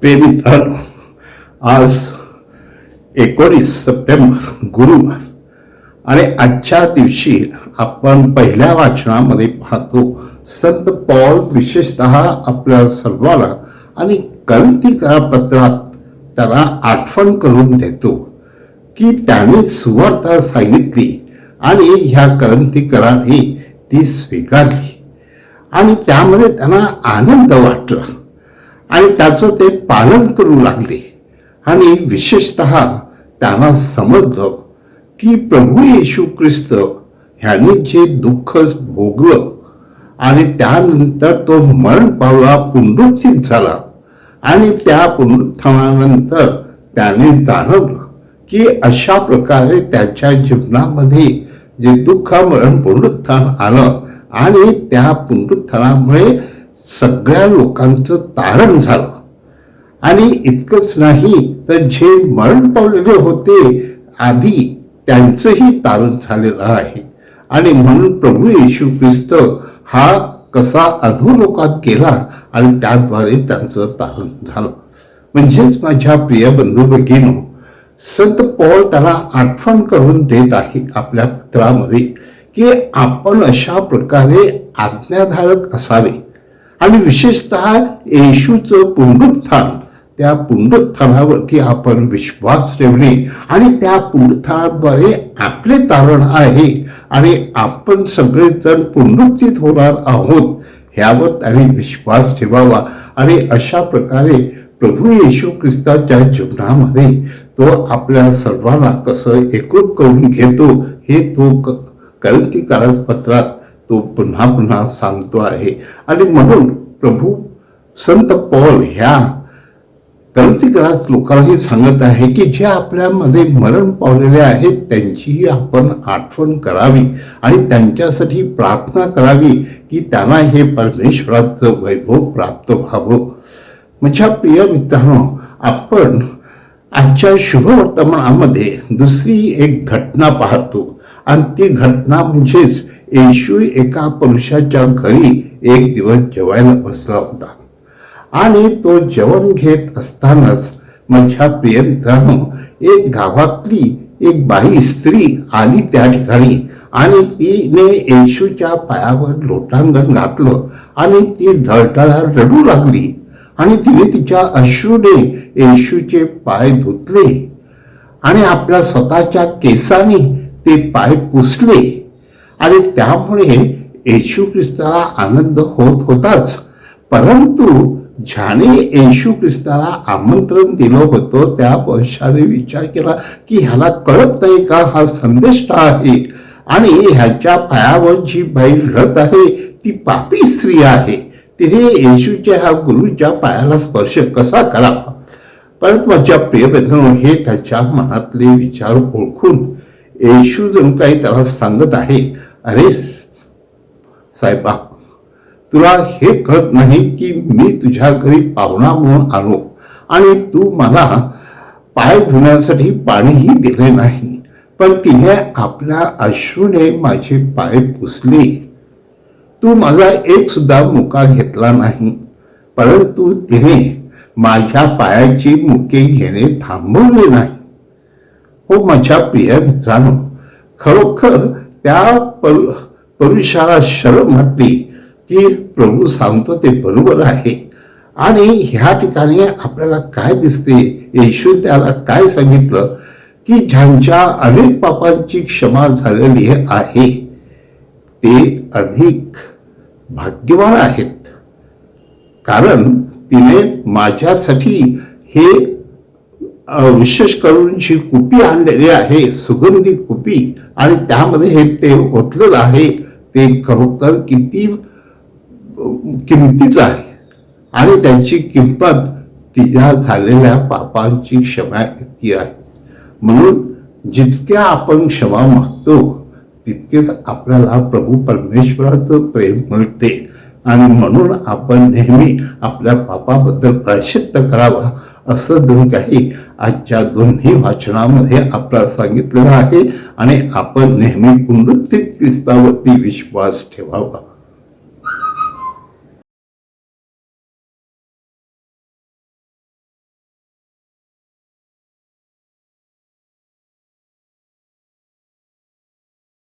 प्रेमित्रांनो आज एकोणीस सप्टेंबर गुरुवार. आणि आजच्या दिवशी आपण पहिल्या वाचनामध्ये पाहतो संत पॉल विशेषत आपल्या सर्वाला आणि कळंतीकरा पत्रात त्याला आठवण करून देतो की त्याने सुवार्ता सांगितली आणि ह्या कळंतीकराने ती स्वीकारली. आणि त्यामध्ये त्यांना आनंद वाटला. आणि त्याचं ते पालन करू लागले. आणि विशेषत त्यांना समजलं की प्रभू येशू ख्रिस्त ह्याने जे दुःख भोगलं आणि त्यानंतर तो मरण पावला पुनरुत्थित झाला. आणि त्या पुनरुत्थानानंतर त्याने जाणवलं की अशा प्रकारे त्याच्या जीवनामध्ये जे दुःख मरण पुनरुत्थान आलं आणि त्या पुनरुत्थानामुळे सगळ्या लोकांचं तारण झालं. आणि इतकंच नाही तर जे मरण पावलेले होते आधी त्यांचंही तारण झालेलं आहे. आणि म्हणून प्रभू येशू ख्रिस्त हा कसा अधोलोकात केला आणि त्याद्वारे त्यांचं तारण झालं. म्हणजेच माझ्या प्रिय बंधू भगिनो संत पॉल त्याला आठवण करून देत आहे आपल्या पत्रामध्ये की आपण अशा प्रकारे आज्ञाधारक असावे. आणि विशेषतः येशूचं पुनरुत्थान त्या पुनरुत्थानावरती आपण विश्वास ठेवणे आणि त्या पुनरुत्थानाद्वारे आपले तारण आहे आणि आपण सगळेजण पुनरुत्थित होणार आहोत ह्यावर त्यांनी विश्वास ठेवावा. आणि अशा प्रकारे प्रभू येशू ख्रिस्ताच्या जीवनामध्ये तो आपल्या सर्वांना कसं एकरूप करून घेतो हे तो कळंतीकाराच पत्रात तो पुन्हा पुन्हा सांगतो आहे. आणि म्हणून प्रभू संत पॉल ह्या कळंतीकारात लोकांनाही सांगत आहे की जे आपल्यामध्ये मरण पावलेले आहेत त्यांचीही आपण आठवण करावी आणि त्यांच्यासाठी प्रार्थना करावी की त्यांना हे परमेश्वराचं वैभव प्राप्त व्हावं. माझ्या प्रिय मित्रांनो आपण आजच्या शुभवर्तमानामध्ये दुसरी एक घटना पाहतो. आणि ती घटना म्हणजेच येशू एका पुरुषाच्या घरी एक दिवस जेवायला बसला होता. आणि तो जेवण घेत असतानाच माझ्या प्रिय मित्रांनो एक गावातली एक बाई स्त्री आली त्या ठिकाणी आणि तिने येशूच्या पायावर लोटांगण घातलं आणि ती ढळढळा रडू लागली आणि तिने तिच्या अश्रूने येशूचे पाय धुतले आणि आपल्या स्वतःच्या केसाने ते पाय पुसले. आणि त्यामुळे येशू ख्रिस्ताला आनंद होत होताच. परंतु ज्याने येशू ख्रिस्ताला आमंत्रण दिलं होतं त्या पक्षाने विचार केला की ह्याला कळत नाही का हा संदेश आहे? आणि ह्याच्या पायावर जी बाई रथ आहे ती पापी स्त्री आहे. तिने येशूच्या ह्या गुरुच्या पायाला स्पर्श कसा करावा? परत माझ्या प्रिय हे त्याच्या मनातले विचार ओळखून येशू जणू काही त्याला सांगत आहे अरे साहेबा तुला हे कळत नाही की मी तुझ्या घरी पाहुणा म्हणून आलो आणि तू मला पाय धुण्यासाठी पाणीही दिले नाही पण तिने आपल्या अश्रूने माझे पाय पुसले. तू माझा एक सुद्धा मुका घेतला नाही परंतु तिने माझ्या पायाची मुके घेणे थांबवले नाही. हो माझ्या प्रिय मित्रांनो खरोखर त्या परु पुरुषाला शरम म्हटली की प्रभू सांगतो ते बरोबर आहे. आणि ह्या ठिकाणी आपल्याला काय दिसते? येशू त्याला काय सांगितलं? की ज्यांच्या अनेक पापांची क्षमा झालेली आहे ते अधिक भाग्यवान आहेत. कारण तिने माझ्यासाठी हे विशेष करून जी कुपी आणलेली आहे सुगंधी कुपी आणि त्यामध्ये हे ते ओतलेलं आहे ते खरोखर किती किमतीचं आहे. आणि त्यांची किंमत तिच्या झालेल्या पापांची क्षमा इतकी आहे. म्हणून जितक्या आपण क्षमा मागतो तितकेच आपल्याला प्रभू परमेश्वराचं प्रेम मिळते. आणि म्हणून आपण नेहमी आपल्या पापाबद्दल प्रायश्चित्त करावा. असं जणू काही आजच्या दोन्ही वाचनामध्ये आपल्याला सांगितलेलं आहे. आणि आपण नेहमी पुनरुत्थित ख्रिस्तावरती विश्वास ठेवावा.